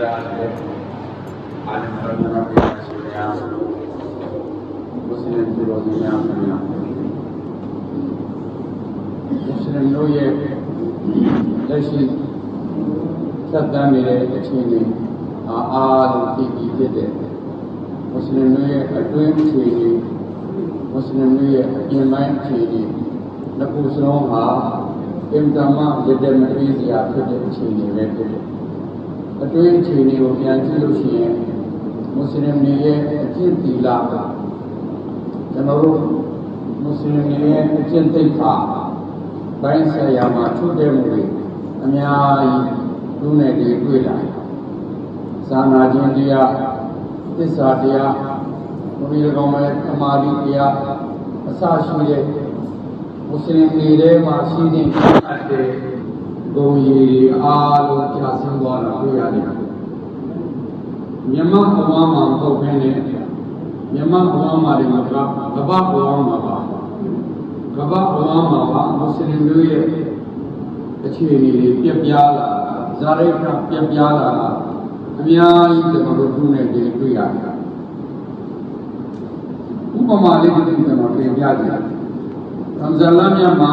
တဲ့အာလမ်ဘရမဘီယာဆူလျာမွတ်စလင်ပြည်တော်စုများခင်ဗျာမွတ်စလင်တို့ရဲ့လက်ရှိသက်တမ်းနေတဲ့အခြေအနေအားအားလုံးသိပြီးဖြစ်တဲ့မွတ်စလင်တို့ရဲ့အတွင်းအခြေအနေမွတ်စလင်တို့ရဲ့အပြင်ပိုင်းအခြေအနေနှစ်ခုစလုံးဟာအင်တာမရတဲ့မပြေးစရာဖြစ်တဲ့အခြေအနေပဲဖြစ်တယ်။ အတွင်းအခြေအနေကိုပြန်ကြည့်လို့ရှိရင်မွတ်စလင်တွေရဲ့အကျင့်သီလကကျွန်တော်တို့မွတ်စလင်တွေရဲ့အကျင့်သိက္ခာဘိုင်းဆိုင်ရာမှာထုတ်တဲ့မှုတွေအများကြီးလူနဲ့တွေတွေ့လာတယ်။သာနာခြင်းတရားသစ္စာတရားဘုရားကောင်းမဲ့အမာဒီတရားအစရှိတဲ့မွတ်စလင်တွေထဲမှာရှိတဲ့အပ်တဲ့ ဂုဏ်ရည်အားလုံးကြာဆင်းသွားတာတွေ့ရတယ်မြမဘဝမှာမဟုတ်ဘဲနဲ့မြမဘဝမှာလည်းမကကပ္ပဘဝမှာပါကပ္ပဘဝမှာပါမွတ်စလင်တို့ရဲ့အခြေအနေတွေပြက်ပြားလာဇာရိကပြက်ပြားလာအများကြီးကျွန်တော်တို့သူနဲ့တွေ့ရတယ်ဥပမာလေးတစ်ခုကျွန်တော်တင်ပြကြည့်ရမ်ဇန်လမြတ်မှာ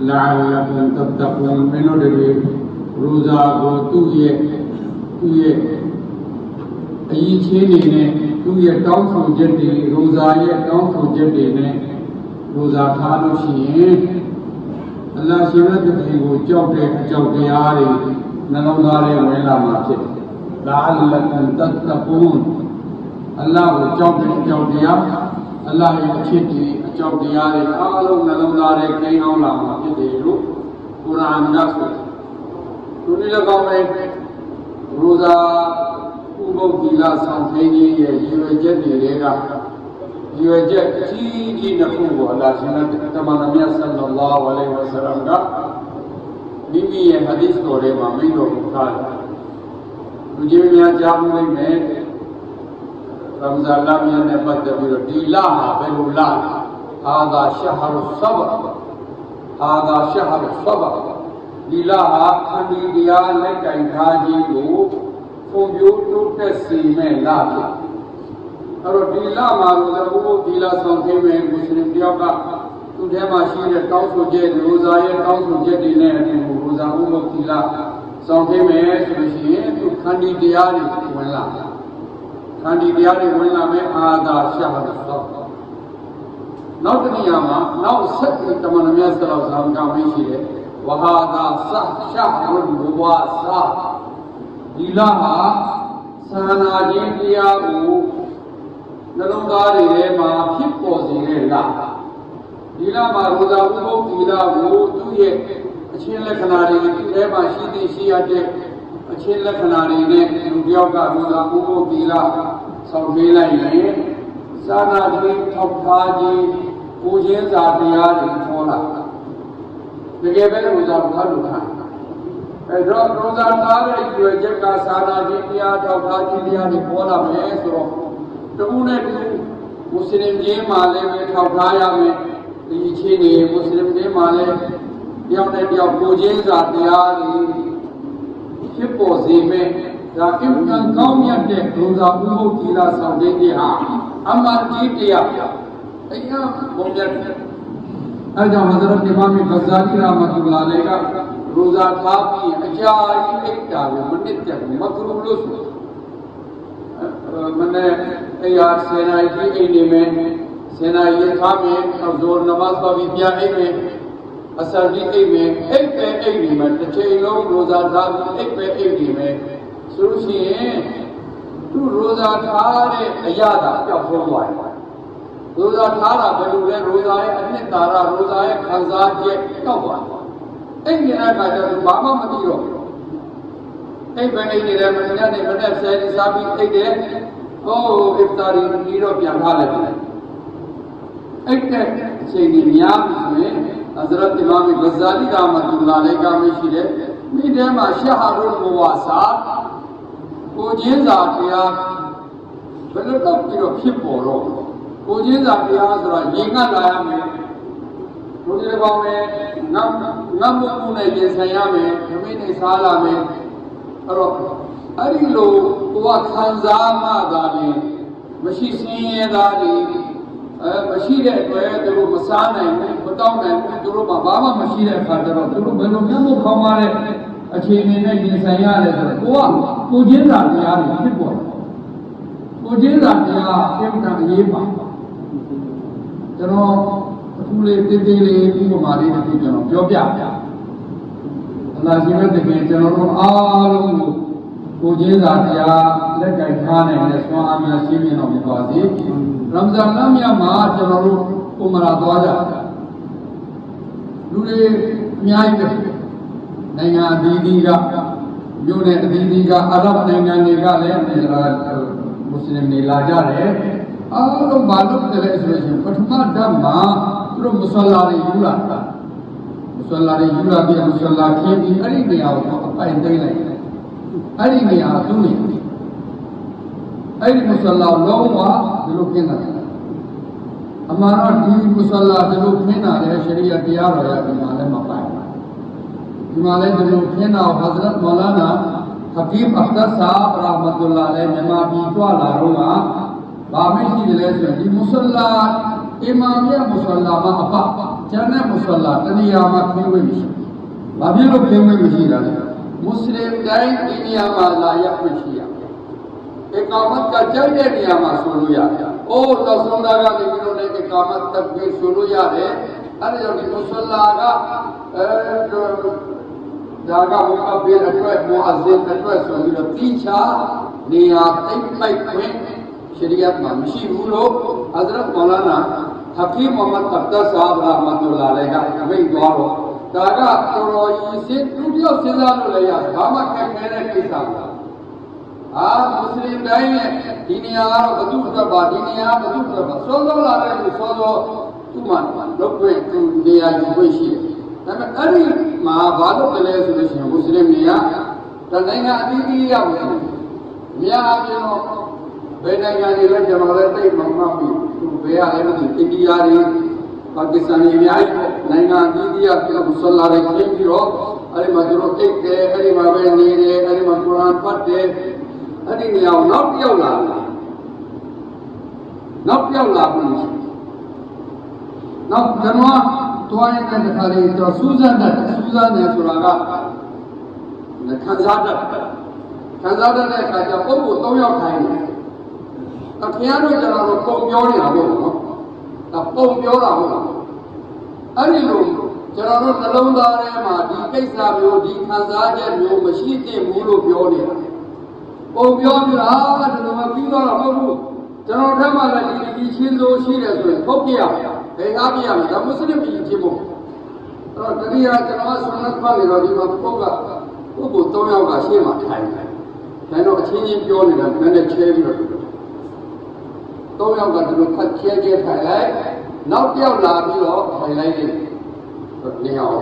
لعلكم تتقون من ودري روزا کوသူ့ရဲ့သူ့ရဲ့အရေးချင်းနေနဲ့သူ့ရဲ့တောင်းဆိုချက်တွေရိုဇာရဲ့တောင်းဆိုချက်တွေနဲ့ရိုဇာထားလို့ရှိရင်အလ္လာဟ်ရှင်ရဲ့တခင်ကိုကြောက်တဲ့အကြောက်တရားတွေနှလုံးသားထဲဝင်လာမှာဖြစ်တယ်။လာအလ္လာဟ်တတ်တကွန်အလ္လာဟ်ကိုကြောက်တဲ့အကြောက်တရားအလ္လာဟ်ရဲ့အဖြစ်တွေအ ကြောက်တရားတွေအားလုံးနှလုံးသားထဲကိန်းအောင်လာမှာဖြစ်တယ်လို့ကုရ်အာန်ကဆိုတယ်။ဒီနေ့လည်းကောင်းမယ်ရိုဇာဥပုပ်ကိလဆောင်ခင်းကြီးရဲ့ရည်ရွယ်ချက်တွေကရည်ရွယ်ချက်ကြီးကြီးနှစ်ခုကိုအလ္လာဟ်ရှင်ရဲ့တမန်တော်မြတ်ဆလ္လာလာဟ်အလိုင်းဝဆလမ်ကမိမိရဲ့ဟာဒီသ်တော်ထဲမှာမိန့်တော်မူထားတယ်။လူကြီးများကြားမှုလိမ့်မယ်။ရမဇာလမြတ်နဲ့ပတ်သက်ပြီးတော့ဒီလဟာဘယ်လိုလလဲ။ အာသာရှဟရုဆဘအာသာရှဟရုဆဘဒီလဟာခန္ဒီတရားလက်ကင်ထားခြင်းကိုပုံပြိုးတိုးတက်စေမဲ့လဖြစ်။အဲ့တော့ဒီလမှာလို့ဘုရားဒီလဆောင်ခင်းမဲ့မွတ်စလင်တယောက်ကသူ့ထဲမှာရှိတဲ့တောင်းဆိုချက်ရိုဇာရဲ့တောင်းဆိုချက်တွေနဲ့အတူရိုဇာဥပုပ်ဒီလဆောင်ခင်းမဲ့ဆိုလို့ရှိရင်သူခန္ဒီတရားတွေဝင်လာတယ်ခန္ဒီတရားတွေဝင်လာမဲ့အာသာရှာဟတ်သော နောက်တစ်နေရာမှာနောက်ဆက်ပြီးတမန်တော်မြတ်ဆလောဆာကမင်းရှိတယ်ဝဟာသာဆရှာဟတ်ဘဝသာဒီလာဟာသာနာခြင်းတရားကိုနှလုံးသားတွေထဲမှာဖြစ်ပေါ်စေတဲ့လာဒီလာမှာရိုဇာဥပုပ်ဒီလာကိုသူ့ရဲ့အချင်းလက္ခဏာတွေသူ့ထဲမှာရှိသိရှိရတဲ့အချင်းလက္ခဏာတွေနဲ့လူတယောက်ကဘုရားဥပုပ်သီလဆောက်ပေးလိုက်ရင်သာနာတိထောက်ထားခြင်း ပူခြင်းစာတရားတွေပေါ်လာတကယ်ပဲဥစ္စာထားလို့ခံအဲတော့ဥစ္စာထားတဲ့ရွယ်ချက်ကသာနာခြင်းတရားထောက်ထားခြင်းတရားတွေပေါ်လာမယ်ဆိုတော့တခုနဲ့တူမွတ်စလင်ချင်းမှလည်းပဲထောက်ထားရမယ်ဒီချင်းနေမွတ်စလင်ချင်းမှလည်းတယောက်နဲ့တယောက်ပူခြင်းစာတရားတွေဖြစ်ပေါ်စေမဲ့ဒါအင်္ဂန်ကောင်းမြတ်တဲ့ဒုသာဥပုပ်သီလဆောင်တဲ့နေဟာအမှန်ကြီးတရားအရာဘုံမြတ်အဲကြောင့်ဟဇရတ်အီမာမ်ဂဇာလီရာမတ်တူလာလေကရိုဇာထားပြီးအကြာကြီးအိတ်တာကိုမနစ်တက်မကရူလို့ဆိုမနေ့အရာစေနာကြီးအိတ်နေမယ်စေနာရ ထားမယ်ဇောနမတ်ပါပြီးပြန်အိတ်မယ်အစဒီအိတ်မယ်အိတ်ပဲအိတ်နေမယ်တစ်ချိန်လုံးရိုဇာထားပြီးအိတ်ပဲအိတ်နေမယ်ဆိုလို့ရှိရင်သူရိုဇာထားတဲ့အရာတာပျောက်ဆုံးသွားတယ် ရိုဇာထားတာဘယ်လိုလဲရိုဇာရဲ့အနှစ်သာရရိုဇာရဲ့ခံစားချက်ပျောက်သွားတယ်အဲ့ဒီအခါကျတော့ဘာမှမသိတော့ဘူးအိပ်ပဲအိပ်နေတယ်မနေ့ကနေမနေ့ဆယ်ဒီစားပြီးအိပ်တယ်ဟိုးအစ်တာရီဒီတော့ပြန်ထားလိုက်တယ်အဲ့တဲ့အချိန်ကြီးများပြီဆိုရင်အဇရတ်အီမာမ်ဂဇာလီကမတူလာလေးကမရှိတယ်မိတဲမှာရှာဟာရုမဝါစာကိုချင်းစာတရားဘယ်လိုတော့ပြီးတော့ဖြစ်ပေါ်တော့ ကိုချင်းစာတရားဆိုတာရင်ကလာရမယ်ကိုဒီကောင်နဲ့ငတ်ငတ်မှုမှုနဲ့ရင်ဆိုင်ရမယ်ခမင်းနဲ့စားလာမယ်အဲ့တော့အဲ့ဒီလိုကိုကခံစားမှသာလေမရှိစင်းရဲသားတွေအဲမရှိတဲ့အတွက်သူတို့မစားနိုင်ဘူးမတောင်းနိုင်ဘူးသူတို့မှာဘာမှမရှိတဲ့အခါကျတော့သူတို့ဘယ်လိုမျိုးမို့ခေါင်းပါတဲ့အခြေအနေနဲ့ရင်ဆိုင်ရတယ်ဆိုတော့ကိုကကိုချင်းစာတရားတွေဖြစ်ပေါ်တယ်ကိုချင်းစာတရားအင်တာအရေးပါ ကျွန်တော်အထူးလေးတင်းတင်းလေးဥပမာလေးတစ်ခုကျွန်တော်ပြောပြပြအလားရှိမဲ့တကယ်ကျွန်တော်တို့အားလုံးကိုကိုချင်းစာတရားလက်ကင်ထားနိုင်တဲ့ဆွမ်းအားများရှင်းပြတော်မူပါစေရမ်ဇန်လမြတ်မှာကျွန်တော်တို့ဥမရာသွားကြလူတွေအများကြီးပဲနိုင်ငံအသီးသီးကမြို့နယ်အသီးသီးကအာရဗ်နိုင်ငံတွေကလည်းမွတ်စလင်တွေလာကြတယ် အားလုံးဘာလို့တလဲဆိုလို့ရှိရင်ပထမဓမ္မသူတို့မွတ်ဆလာတွေယူလာတာမွတ်ဆလာတွေယူလာပြီးမွတ်ဆလာခင်းပြီးအဲ့ဒီနေရာကိုအပိုင်သိမ်းလိုက်တယ်အဲ့ဒီနေရာသူ့နေအဲ့ဒီမွတ်ဆလာလုံးဝဒီလိုခင်းတာအမှန်တော့ဒီမွတ်ဆလာဒီလိုခင်းတာလေရှရီယတရားတော်ရဒီမှာလည်းမပိုင်ဘူးဒီမှာလည်းဒီလိုခင်းတာဟဇရတ်မောလာနာဟကီမ်အခ်ဒါဆာဘ်ရာဟမ တ်တူလာလည်းမြန်မာပြည်ကြွလာတော့ကဘာမရှိတယ်လဲဆိုရင်ဒီမွတ်ဆလာအီမာမ်ရဲ့မွတ်ဆလာမှာအပကျန်တဲ့မွတ်ဆလာတဏှာမှာခင်းဝေးမရှိ။ဘာဖြစ်လို့ခင်းဝေးမ ရှိတာလဲ။မွတ်စလင်တိုင်းဒီနေရာမှာလာရခွင့်ရှိရ။အကာမတ်ကကြိုက်တဲ့နေရာမှာဆိုလို့ရတယ်။အိုးတော်ဆုံးသားကနေပြီးတော့လည်းအကာမတ်တက်ပြီးဆိုလို့ရတယ်။အဲဒါကြောင့်ဒီမွတ်ဆလာကအဲဒါကဘုရားပြေအတွက်မွအဇင်အတွက်ဆိုပြီးတော့တိချာနေရာတိတ်မိုက်ခွင့်ရှရီယတ်မှာမရှိဘူးလို့ဟဇရတ်မောလာနာဟကီမ်မိုဟမ္မဒ်အဘ္ဒဆာဘ်ရာမတ်တူလာလည်းကမိတ်သွားတော့ဒါကတော်တော်ကြီးစစ်သူတယောက်စဉ်းစားလို့လည်းရဘာမှခက်ခဲတဲ့ကိစ္စမဟုတ်အာမွတ်စလင်တိုင်းရဲ့ဒီနေရာကတော့ဘသူအတွက်ပါဒီနေရာဘသူအတွက်ပါစောစောလာတဲ့လူစောစောသူ့မှာလုပ်ခွင့်သူနေရာယူခွင့်ရှိတယ်ဒါပေမဲ့အဲ့ဒီမှာဘာလို့လဲဆိုလို့ရှိရင်မွတ်စလင်တွေကဒါနိုင်ငံအသီးသီးရောက်နေတယ်များအပြင်တော့ ဘယ်နိုင်ငံတွေလဲကျွန်တော်လည်းသိမှမမှတ်ဘူးသူဘယ်ရလဲမသိအိန္ဒိယတွေပါကစ္စတန်တွေအများကြီးပေါ့နိုင်ငံအသီးသီးကပြည်မွတ်စလင်တွေခင်းပြီးတော့အဲ့ဒီမှာသူတို့အိတ်တယ်အဲ့ဒီမှာပဲနေတယ်အဲ့ဒီမှာကုရ်အာန်ဖတ်တယ်အဲ့ဒီနေရာကိုနောက်တစ်ယောက်လာတယ်နောက်တစ်ယောက်လာပြီနောက်ကျွန်တော်တွားရတဲ့တခါလေးတော့စူးစမ်းတတ်စူးစမ်းတယ်ဆိုတာကခံစားတတ်ခံစားတတ်တဲ့အခါကျပုံကို၃ယောက်ထိုင်တယ်။ အခင်ဗျားတို့ကျွန်တော်တို့ပုံပြောနေတာပေါ့နော်။ဒါပုံပြောတာဟုတ်လား။အဲ့ဒီလိုကျွန်တော်တို့နှလုံးသားထဲမှာဒီကိစ္စမျိုးဒီခံစားချက်မျိုးမရှိသင့်ဘူးလို့ပြောနေတာ။ပုံပြောပြတာဒီလိုမပြီးတော့မဟုတ်ဘူး။ကျွန်တော်ထက်မှလည်းဒီဒီချင်းစိုးရှိတယ်ဆိုရင်ထုတ်ပြရမယ်။ဘယ်ကားပြရမလဲ။ဒါမွတ်စလင်ပြည်ချင်းပေါ့။အဲ့တော့တတိယကျွန်တော်ဆွမ်းနတ်ဖတ်နေတော့ဒီမှာပုဂ္ဂပုဂ္ဂိုလ်၃ယောက်ကရှေ့မှာထိုင်တယ်။ဒါတော့အချင်းချင်းပြောနေတာနည်းနည်းချဲပြီးတော့ သုံးယောက်ကဒီလိုဖတ်ချဲချဲထိုင်လိုက်နောက်တစ်ယောက်လာပြီးတော့ထိုင်လိုက်တယ်နေအောင်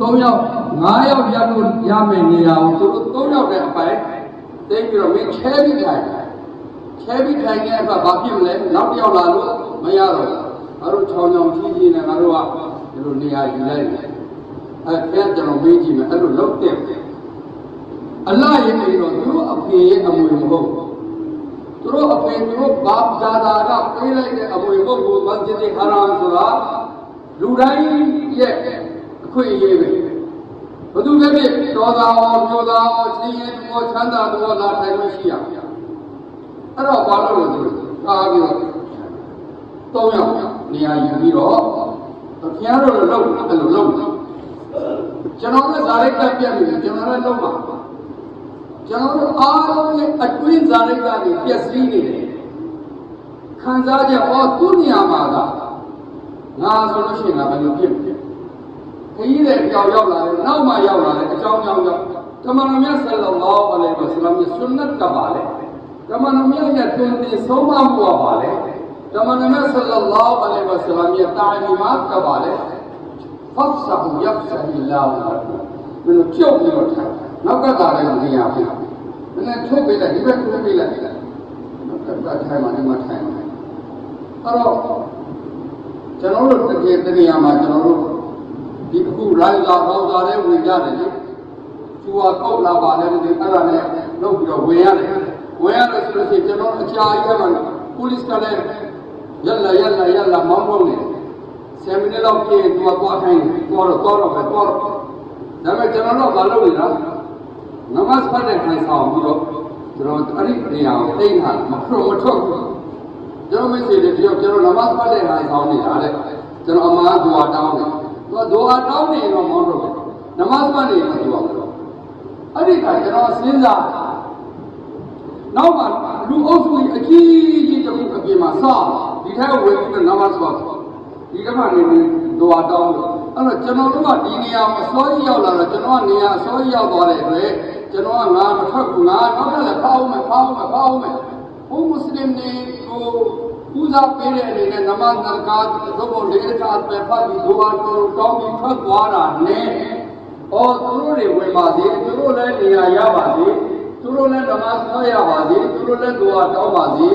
သုံးယောက်ငါးယောက်ရလို့ရမယ်နေရာကိုသူတို့သုံးယောက်တဲ့အပိုင်းသိပြီးတော့မင်းချဲပြီးထိုင်ချဲပြီးထိုင်တဲ့အခါဘာဖြစ်မလဲနောက်တစ်ယောက်လာလို့မရတော့ငါတို့ချောင်းချောင်းကြီးကြီးနဲ့ငါတို့ကဒီလိုနေရာယူလိုက်တယ်အဲပြန်ကျွန်တော်မေးကြည့်မယ်အဲ့လိုလုပ်တဲ့အလ္လာဟ်ရဲ့အိမ်တော်သူတို့အဖေရဲ့အမွေမဟုတ် သူတို့အဖေသူတို့ဘာသာသာကပေးလိုက်တဲ့အမွေမဟုတ်ဘူးမစဂျစ်ဟာရမ်ဆိုတာလူတိုင်းရဲ့အခွင့်အရေးပဲဘသူပဲဖြစ်တော်သားရောမျိုးသားရောချင်းရင်ဘောချမ်းသာတော်လာထိုင်လို့ရှိရအဲ့တော့ဘာလို့လဲသူကားပြီးတော့သုံးယောက်နေရာယူပြီးတော့ခင်ဗျားတို့လည်းလုပ်အဲ့လိုလုပ်ကျွန်တော်လည်းဇာတ်ကပြတ်နေတယ်ကျွန်တော်လည်းလုပ်ပါ ကျွန်တော်တို့အားလုံးရဲ့အတွင်းဇာတိကနေပျက်စီးနေတယ်ခံစားချက်ဟောသူ့နေရာမှာကငါဆိုလို့ရှိရင်ငါဘယ်လိုဖြစ်မလဲခရီးတဲ့အကြောင်းရောက်လာတယ်နောက်မှရောက်လာတယ်အကြောင်းကြောင့်ကြောင့်တမန်တော်မြတ်ဆလ္လာလာဟူအလိုင်းဝါဆလမ်ရဲ့ဆွန်နတ်ကပါလေတမန်တော်မြတ်ရဲ့တွင်တင်ဆုံးမမှုကပါလေတမန်တော်မြတ်ဆလ္လာလာဟူအလိုင်းဝါဆလမ်ရဲ့တာလီမတ်ကပါလေဖတ်ဆာဟူယဖ်ဆာဟီလာဟူမင်းကျုပ်ပြီးတော့ထိုင် နောက်ကတာလည်းမရဘူးမင်းထုတ်ပေးလိုက်ဒီဘက်ထုတ်ပေးလိုက်နောက်ကထိုင်မှလည်းမထိုင်ဘူးအဲ့တော့ကျွန်တော်တို့တကယ်တရားမှာကျွန်တော်တို့ဒီအခုရိုင်းလာပေါင်းစားတဲ့ဝင်ကြတယ်လေသူကကောက်လာပါလဲမသိအဲ့ဒါနဲ့လုပ်ပြီးတော့ဝင်ရတယ်ဝင်ရတယ်ဆိုလို့ရှိရင်ကျွန်တော်အကြာကြီးကမှ police ကလည်းရလာရလာရလာမောင်းလို့နေဆယ်မိနစ်လောက်ပြေးသူကသွားခိုင်းတယ်သွားတော့သွားတော့ပဲသွားတော့ဒါပေမဲ့ကျွန်တော်တို့မလုပ်နေတာ နမတ်ဖတ်တဲ့ခိုင်ဆောင်ပြီးတော့ကျွန်တော်အဲ့ဒီနေရာကိုသိမ်းတာမထွက်မထွက်ဘူးကျွန်တော်မရှိတယ်ပြောကျွန်တော်နမတ်ဖတ်တဲ့ခိုင်ဆောင်နေတာတဲ့ကျွန်တော်အမှားဒွါတောင်းတယ်သူကဒွါတောင်းနေတော့မောင်းတော့နမတ်ဖတ်နေတယ်သူကအဲ့ဒီကကျွန်တော်စဉ်းစားနောက်မှလူအုပ်စုအကြီးကြီးတစ်ခုအပြင်မှာစဒီထဲဝင်ပြီးနမတ်ဖတ်ဒီကမှနေနေဒွါတောင်းတယ်အဲ့တော့ကျွန်တော်တို့ကဒီနေရာမှာအစောကြီးရောက်လာတော့ကျွန်တော်ကနေရာအစောကြီးရောက်သွားတဲ့အတွက် ကျွန်တော်ကငါမထွက်ဘူးငါနောက်ထပ်လည်းဖောက်မယ်ဖောက်မယ်ဖောက်မယ်ဘုမွတ်စလင်တွေကိုဦးစားပေးတဲ့အနေနဲ့နမတ်နကာတ်သို့မဟုတ်လေကာတ်ပဲဖတ်ပြီးဒွါတော်တောင်းပြီးထွက်သွားတာနဲ့အော်သူတို့တွေဝင်ပါစေသူတို့လည်းနေရာရပါစေသူတို့လည်းနမတ်ဆောရပါစေသူတို့လည်းဒွါတောင်းပါစေ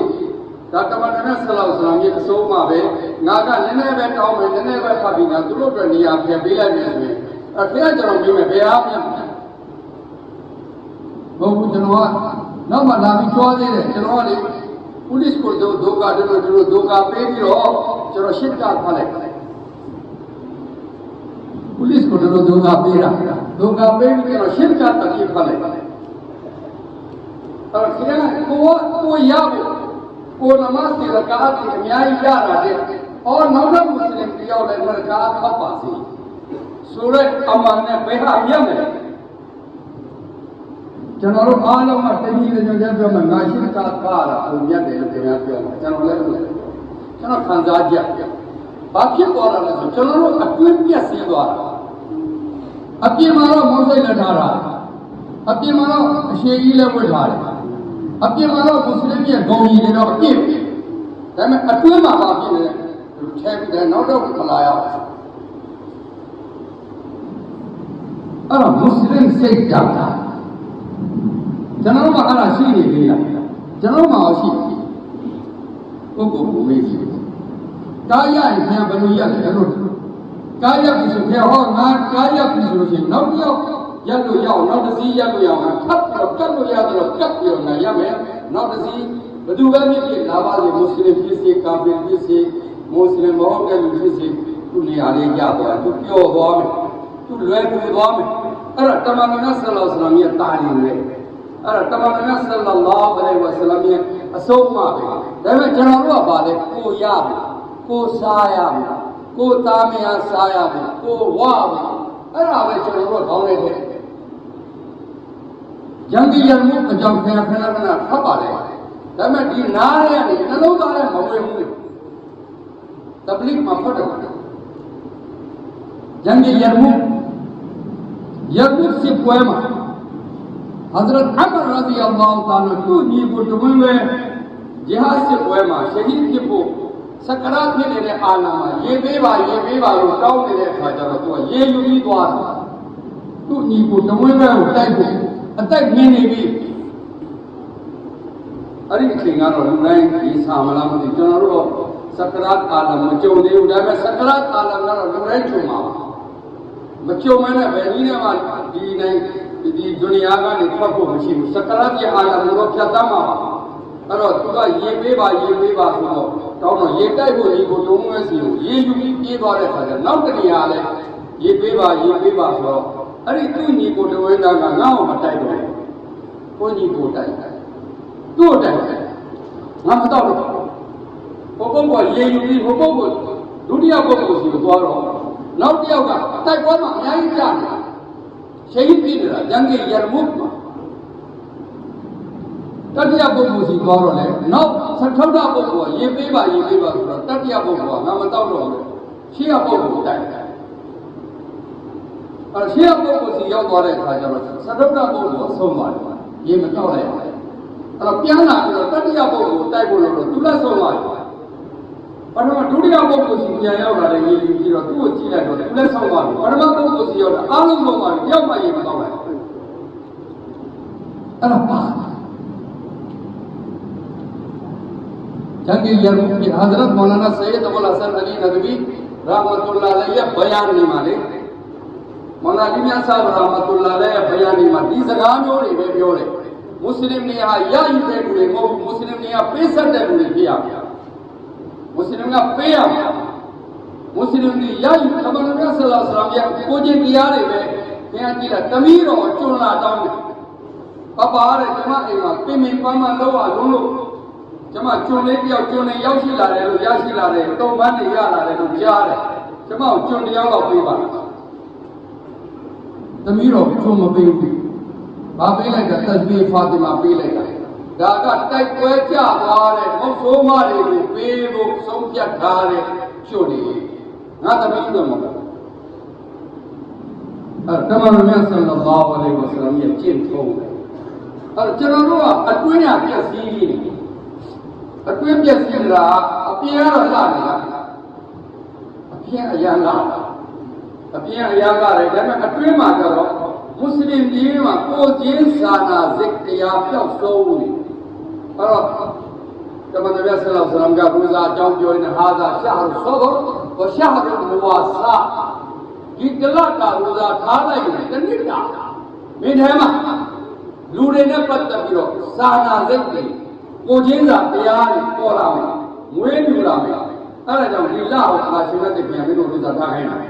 ဒါတမန်တော်ဆလောဆလမ်ရဲ့အဆုံးအမပဲငါကနည်းနည်းပဲတောင်းမယ်နည်းနည်းပဲဖတ်ပြီးငါသူတို့အတွက်နေရာဖယ်ပေးလိုက်မယ်ဆိုရင်အဲဖះကျွန်တော်ပြောမယ်ဘယ်အားမြတ် မဟုတ်ဘူးကျွန်တော်ကနောက်မှလာပြီးကြွားသေးတယ်ကျွန်တော်ကလေပုလစ်ကိုတို့ဒုက္ခတို့တို့ဒုက္ခပေးပြီးတော့ကျွန်တော်ရှစ်တာခွာလိုက်ပုလစ်ကိုတို့ဒုက္ခပေးတာဒုက္ခပေးပြီးတော့ရှစ်တာတကြီးခွာလိုက် اور ہے က်လည်းရကာတ်ဖတ်ပါစေဆိုရက်အမှန်နဲ့ဘယ်ဟာမြတ်မလဲကျွန်တော်တို့အားလုံးကတတိယကြိမ်ပြောမှငါရှိတာပါတာပုံမြတ်တယ်လို့ခင်ဗျာပြောမှာကျွန်တော်လည်းကျွန်တော်ခံစားကြဘာဖြစ်သွားတာလဲဆိုကျွန်တော်တို့အတွင်းပြက်စီးသွားတာအပြင်မှာတော့မောင်းစိတ်နဲ့ထားတာအပြင်မှာတော့အရှိကြီးလည်းဝတ်ထားတယ်အပြင်မှာတော့မွတ်စလင်ရဲ့ဂုံကြီးတွေတော့အပြည့်ဒါပေမဲ့အတွင်းမှာဘာဖြစ်နေလဲထဲပြီးတယ်နောက်တော့မလာရဘူးအဲ့တော့မွတ်စလင်စိတ်ဓာတ် ကျွန်တော်တို့ကအဲ့ဒါရှိနေသေးလားကျွန်တော်တို့မှရှိပုဂ္ဂိုလ်ကိုမေးကြည့်ကာယရင်ဘယ်လိုရလဲလို့ကာယပြီဆိုဘယ်ဟောငါကာယပြီဆိုလို့ရှိရင်နောက်တစ်ယောက်ရက်လို့ရအောင်နောက်တစ်စီးရက်လို့ရအောင်ထပ်ပြီးတော့ကတ်လို့ရတယ်တော့ကတ်ပြီးတော့ငါရမယ်နောက်တစ်စီးဘယ်သူပဲဖြစ်ဖြစ်လာပါစေမွတ်စလင်ဖြစ်စေကာဖီဖြစ်စေမွတ်စလင်မဟုတ်တဲ့လူဖြစ်စေသူနေရာလေးကြသွားသူပျော်သွားမယ်သူလွယ်ကူသွားမယ်အဲ့ဒါတမန်တော်ဆလ္လာလဟ်အလိုင်းရဲ့တာရင်လေ အဲ့ဒါတမန်တော်မြတ်ဆလ္လာလာဟ်အလိုင်းဝါဆလမ်ရဲ့အဆုံးအမပဲဒါပေမဲ့ကျွန်တော်တို့ကဗာလေကိုရမယ်ကိုစားရမယ်ကိုသားမယားစားရမယ်ကိုဝမယ်အဲ့ဒါပဲကျွန်တော်တို့ခေါင်းထဲထည့်ယံဒီယံမှုအကြောင်းခဏခဏခဏဖတ်ပါလေဒါပေမဲ့ဒီနားရဲကနေနှလုံးသားထဲမဝင်ဘူးတပလိမှာဖတ်တယ်ယံဒီယံမှုယံမှုစစ်ပွဲမှာ Hazret Amr radıyallahu ta'ala tu ni bu dubu ve cihaz se boyma şehit ki bu sakarat ne dene alama ye be ba ye be ba lo taun ne de kha jara tu ye yu ni twar tu ni bu dubu ve ko tai bu a tai ni ni bi အဲ့ဒီအချိန်ကတော့လူတိုင်းဒီဆာမလားမသိကျွန်တော်တို့စကရတ်အာလမ်မကြုံသေးဘူးဒါပေမဲ့စကရတ်အာလမ်ကတော့လူတိုင်းကြုံမှာပါမကြုံမဲနဲ့ဗန်ကြီးနဲ့မှဒီနိုင် ဒီဒုနီယာကနေထွက်ဖို့မရှိဘူးစကရတ်ရဲ့အာလမ်ကိုဖြတ်တမ်းမှာပါအဲ့တော့သူကရေပေးပါရေပေးပါဆိုတော့တောင်းတော့ရေတိုက်ဖို့ဒီကိုတုံးဝဲစီကိုရေယူပြီးပြေးသွားတဲ့ခါကျနောက်တနေရာလဲရေပေးပါရေပေးပါဆိုတော့အဲ့ဒီသူ့ညီကိုတဝဲသားကငါ့ကိုမတိုက်တော့ဘူးကိုညီကိုတိုက်တယ်သူ့တိုက်တယ်ငါမတော့ဘူးဟိုပုဂ္ဂိုလ်ရေယူပြီးဟိုပုဂ္ဂိုလ်ဒုတိယပုဂ္ဂိုလ်စီကိုသွားတော့နောက်တစ်ယောက်ကတိုက်ပွဲမှာအများကြီးကြာနေတာ शहीद भी रहा जंग यरमुक में तटिया बुब्बू सी कौर ले नौ सठौड़ा बुब्बू ये बेबा ये बेबा सुरा तटिया बुब्बू मैं बताओ लो शिया बुब्बू टाइम और शिया बुब्बू सी यौ द्वारे खा जा सठौड़ा बुब्बू सोमवार ये मैं कौन है और प्याना तटिया बुब्बू टाइम बोलो तो तुला सोमवार ပထမဒုတိယပုဂ္ဂိုလ်စီပြန်ရောက်လာတဲ့ရေယူပြီးတော့သူ့ကိုကြည့်လိုက်တော့သူလည်းဆောင်းသွားပြီပထမပုဂ္ဂိုလ်စီရောက်တာအားလုံးဆောင်းသွားပြီတယောက်မှရေမတော့ပါဘူးအဲ့ဒါပါ جنگ یرموک کی حضرت مولانا سید ابو الحسن علی ندوی رحمت اللہ علیہ بیان نہیں مانے مولانا علی میاں صاحب رحمت اللہ علیہ بیان نہیں مانے میں ہو رہے مسلم نے یہاں یا ہی مسلم نے یہاں پیسر کیا มุสลิมကပေးရမှာမွတ်စလင်တွေရယူခမရမြတ်ဆလာဆရာမြတ်ကိုကျင့်တရားတွေပဲဘုရားကြည့်တာတမီးတော်ကျွန်းလာတောင်းတယ်ပပားတဲ့ကျမအိမ်မှာပြင်ပပန်းပန်းလောက်အောင်လုံးလို့ကျမကျွန်းလေးတယောက်ကျွန်းလေးရောက်ရှိလာတယ်လို့ရရှိလာတယ်တုံပန်းတွေရလာတယ်လို့ကြားတယ်ကျမကိုကျွန်းတယောက်တော့ပေးပါတမီးတော်ကျွန်းမပေးဘူးဘာပေးလိုက်တာသတ်ဘီဖာတီမာပေးလိုက်တာ ဒါကတိုက်ပွဲကြသွားတဲ့မုတ်ဆိုးမတွေကိုပေးဖို့ဆုံးဖြတ်ထားတဲ့ကျွန်းတွေငါသမီးတော်မဟုတ်အဲတမန်တော်မြတ်ဆလ္လာလာဟူအလိုင်းဝါဆလမ်ရဲ့ကျင့်ထုံးတယ်အဲကျွန်တော်တို့ကအတွင်းရပြည့်စည်နေတယ်အတွင်းပြည့်စည်တာအပြင်ကတော့လာနေတာအပြင်အရာလာအပြင်အရာကလည်းဒါပေမဲ့အတွင်းမှာကျတော့မွတ်စလင်ကြီးမှာကိုယ်ချင်းစာနာစိတ်တရားပျောက်ဆုံးနေအဲ့ တော့တမန်တော်ဆလောဆလမ်ကဘုရားအကြောင်းပြောနေဟာသာရှာရဆောဘဝရှာရမဝါစာဒီတလတာဘုရားထားလိုက်ရင်တနစ်တာမင်းထဲမှာလူတွေနဲ့ပတ်သက်ပြီးတော့စာနာစိတ်တွေကိုချင်းစာတရားတွေပေါ်လာမယ်ငွေပြူလာမယ်အဲ့ဒါကြောင့်ဒီလကိုအာရှင်နဲ့ပြန်ပြီးတော့ရိုဇာထားခိုင်းတာဒါ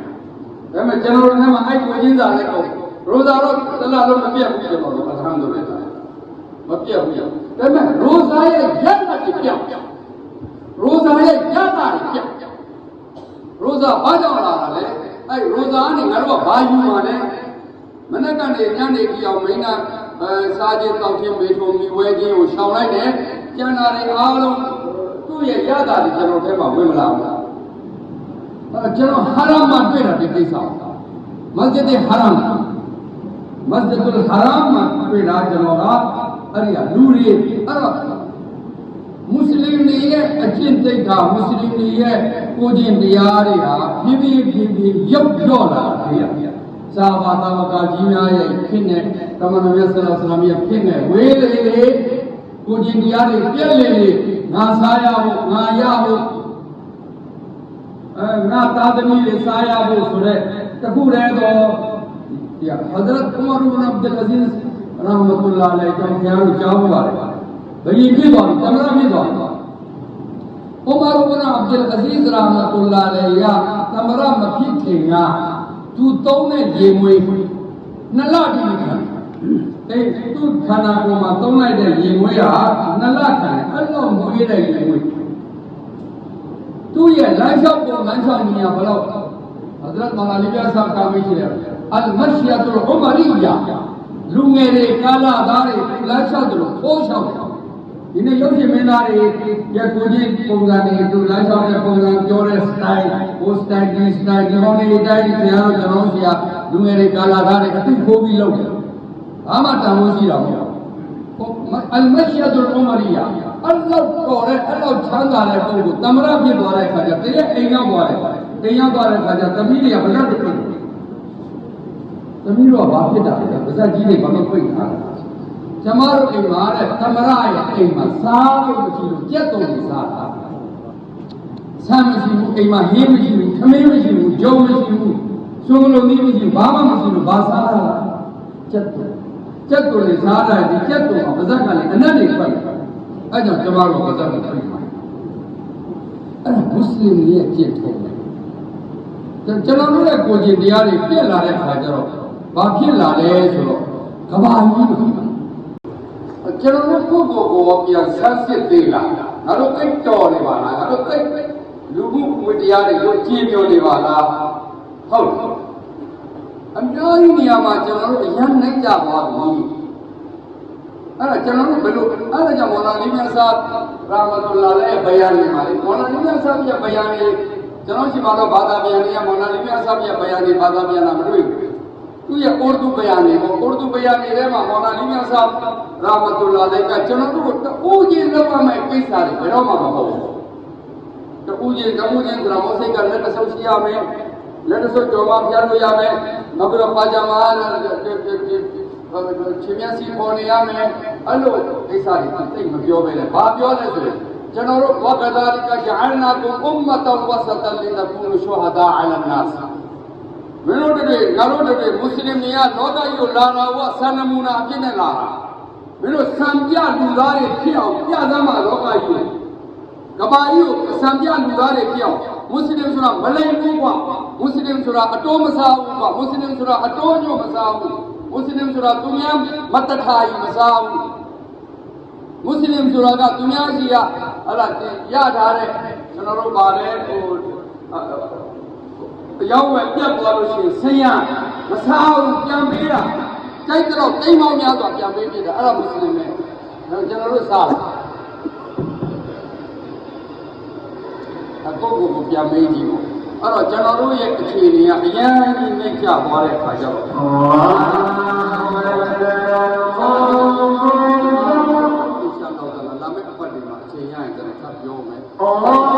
ပေမဲ့ကျွန်တော်တို့ထဲမှာအဲ့ကိုချင်းစာလည်းတော့ရိုဇာတော့တလားလုံးမပြတ်ဘူးကျွန်တော်တို့အထမ်းလို့ပဲမပြတ်ဘူး ဒါပေမဲ့ရိုဇာရဲ့ရတ္တတွေပြောက်ရိုဇာရဲ့ရတ္တတွေပြောက်ရိုဇာဘာကြောင့်လာတာလဲအဲ့ရိုဇာကနေငါတို့ကဘာယူမှာလဲမနေ့ကနေညနေကြည့်အောင်မင်းကအဲစားခြင်းတောက်ခြင်းမေထုံမီဝဲခြင်းကိုရှောင်လိုက်တယ်ကျန်တာတွေအားလုံးသူ့ရဲ့ရတာတွေကျွန်တော်ထဲမှာဝင်မလာဘူးအဲကျွန်တော်ဟာရမ်မှာတွေ့တာဒီကိစ္စမစဂျစ်ဟာရမ်မစဂျစ်ဟာရမ်မှာတွေ့တာကျွန်တော်က အဲ့ဒီကလူတွေအဲ့တော့မွတ်စလင်တွေရဲ့အကျင့်သိက္ခာမွတ်စလင်တွေရဲ့ကိုယ်ကျင့်တရားတွေဟာဖြည်းဖြည်းဖြည်းဖြည်းရုပ်လျော့လာတာတွေ့ရတယ်စာဘာသာဝကကြီးများရဲ့ဖြစ်နေတမန်တော်မြတ်ဆလ္လာလဟ်အလိုင်းရဲ့ဖြစ်နေဝေးလေလေကိုကျင်တရားတွေပြည့်လေလေငါစားရဖို့ငါရဖို့အဲငါသားသမီးတွေစားရဖို့ဆိုတဲ့တခုတည်းတော့ဒီဟဇရတ်ဥမာရ်ဘ်အဗ်ဒ်အဇီဇ် ရာဟမတ်လာလိုင်ကြောင့်ဘုရားတို့ကြားဖို့ပါတယ်ဘယ်ရင်ဖြစ်သွားပြီတမန်ဖြစ်သွားပြီဥမာရ်ဘ်အဗ်ဒ်အဇီဇ်ရာဟမတ်လာလိုင်ရတမန်မဖြစ်ခင်ကသူသုံးတဲ့ရေမွေးနှစ်လတိခံအဲ့သူခန္ဓာကိုယ်မှာသုံးလိုက်တဲ့ရေမွေးဟာနှစ်လခံအဲ့လိုမွေးတဲ့ရေမွေးသူ့ရဲ့လမ်းလျှောက်ပုံလမ်းလျှောက်နေရဘလို့ဟဇရတ်မောလာလီပြဆာကာမေးရှိတယ်အလ်မရှီယတ်ဥမရီယာ လူငယ်တွေကာလသားတွေလမ်းလျှောက်တယ်လို့ခိုးလျှောက်တယ်ဒီနေ့ရုပ်ရှင်မင်းသားတွေရဲ့ကိုကြီးပုံစံတွေသူလမ်းလျှောက်တဲ့ပုံစံပြောတဲ့ style ဟို style ဒီ style ဒီဟောနေတိုင်းဆရာတို့ကျွန်တော်ဆရာလူငယ်တွေကာလာသားတွေအသိခိုးပြီးလုပ်တယ်ဘာမှတန်ဖိုးရှိတာမဟုတ်အလ်မရှီယတ်ဥမရီယာအလ္လာဟ်တော်တဲ့အလ္လာဟ်ချမ်းသာတဲ့ပုဂ္ဂိုလ်တမရဖြစ်သွားတဲ့အခါကျတရက်အိမ်ရောက်သွားတယ်အိမ်ရောက်သွားတဲ့အခါကျသမီးတွေကဘယ်လိုဖြစ်လဲ သမီးတို့ကဘာဖြစ်တာလဲပါဇက်ကြီးတွေဘာလို့ပိတ်ထားလဲကျမတို့အိမ်မှာတဲ့တမရရဲ့အိမ်မှာစားလို့မရှိလို့ကြက်တုံတွေစားတာဆမ်းမရှိဘူးအိမ်မှာဟင်းမရှိဘူးခမင်းမရှိဘူးဂျုံမရှိဘူးစုံလုံးကြီးမရှိဘူးဘာမှမရှိဘူးဘာစားတာလဲကြက်တုံကြက်တုံတွေစားတယ်ဒီကြက်တုံမှာပါဇက်ကလည်းအနက်တွေဖွက်အဲ့ကြောင့်ကျမတို့ပါဇက်ကိုဖွက်ပါအဲ့ဒါမွတ်စလင်တွေရဲ့ကြက်ထုံးတယ်ကျွန်တော်တို့ရဲ့ကိုယ်ကျင်တရားတွေပြက်လာတဲ့အခါကျတော့ ဘာဖြစ်လာလဲဆိုတော့ကဘာကြီးမှာကျွန်တော်တို့ကိုယ့်ကိုယ်ကိုပြန်ဆန်းစစ်သေးလားငါတို့အိတ်တော်နေပါလားငါတို့အိတ်လူမှုဝိတရားတွေကိုကြည်ပြောနေပါလားဟုတ်လားအများကြီးနေရာမှာကျွန်တော်တို့အရန်နိုင်ကြပါဘူးအဲ့ဒါကျွန်တော်တို့ဘယ်လိုအဲ့ဒါကြောင့်မော်လာလီမြတ်ဆာရာမတူလာရဲ့ဘယန်နေပါလေမော်လာလီမြတ်ဆာရဲ့ဘယန်နေကျွန်တော်ရှိမှတော့ဘာသာပြန်နေရမော်လာလီမြတ်ဆာရဲ့ဘယန်နေဘာသာပြန်တာမတွေ့ဘူး သူရဲ့အော်ဒူဘယာနေပေါ့အော်ဒူဘယာနေထဲမှာမော်လာလီမြတ်ဆာရာမတူလာလိုက်ကကျွန်တော်တို့တူးချင်းလောက်ရမယ့်ကိစ္စတွေဘယ်တော့မှမဟုတ်ဘူးတူးချင်းတူးချင်းဆိုတာမောစိတ်ကလက်တဆုပ်ရှိရမယ်လက်တဆုပ်ကြော်မပြလို့ရမယ်နောက်ပြီးတော့ပါဂျာမာချင်းမြစီပေါ်နေရမယ်အဲ့လိုကိစ္စတွေသိမပြောပဲလေဘာပြောလဲဆိုရင်ကျွန်တော်တို့ဝကဒါလီကဂျအလနာကုမ်အွမ်မတန်ဝဆတန်လီနကူနရှူဟဒါအလန်နာစ် မင်းတို့တွေငါတို့တွေမွတ်စလင်တွေကလောကကြီးကိုလာလာဝဆန်နမူနာအဖြစ်နဲ့လာတာမင်းတို့စံပြလူသားတွေဖြစ်အောင်ပြသမှာလောကကြီးကိုကဘာကြီးကိုစံပြလူသားတွေဖြစ်အောင်မွတ်စလင်ဆိုတာမလိမ်ဘူးကွာမွတ်စလင်ဆိုတာအတိုးမစားဘူးကွာမွတ်စလင်ဆိုတာအတိုးညို့မစားဘူးမွတ်စလင်ဆိုတာသူများမတ္တထာကြီးမစားဘူးမွတ်စလင်ဆိုတာကသူများစီကဟလာရထားတဲ့ကျွန်တော်တို့ဗာလဲဟို တရားဝင်ပြတ်သွားလို့ရှိရင်ဆင်းရမစားဘူးပြန်ပေးတာကြိုက်တော့တိမ်မောင်းများစွာပြန်ပေးပြတာအဲ့ဒါမစလင်ပဲကျွန်တော်တို့စားတယ်အကုတ်ကိုပြန်ပေးကြည့်ပေါ့အဲ့တော့ကျွန်တော်တို့ရဲ့အခြေအနေကအရင်ကြီးမိတ်ကျသွားတဲ့အခါကျတော့အော်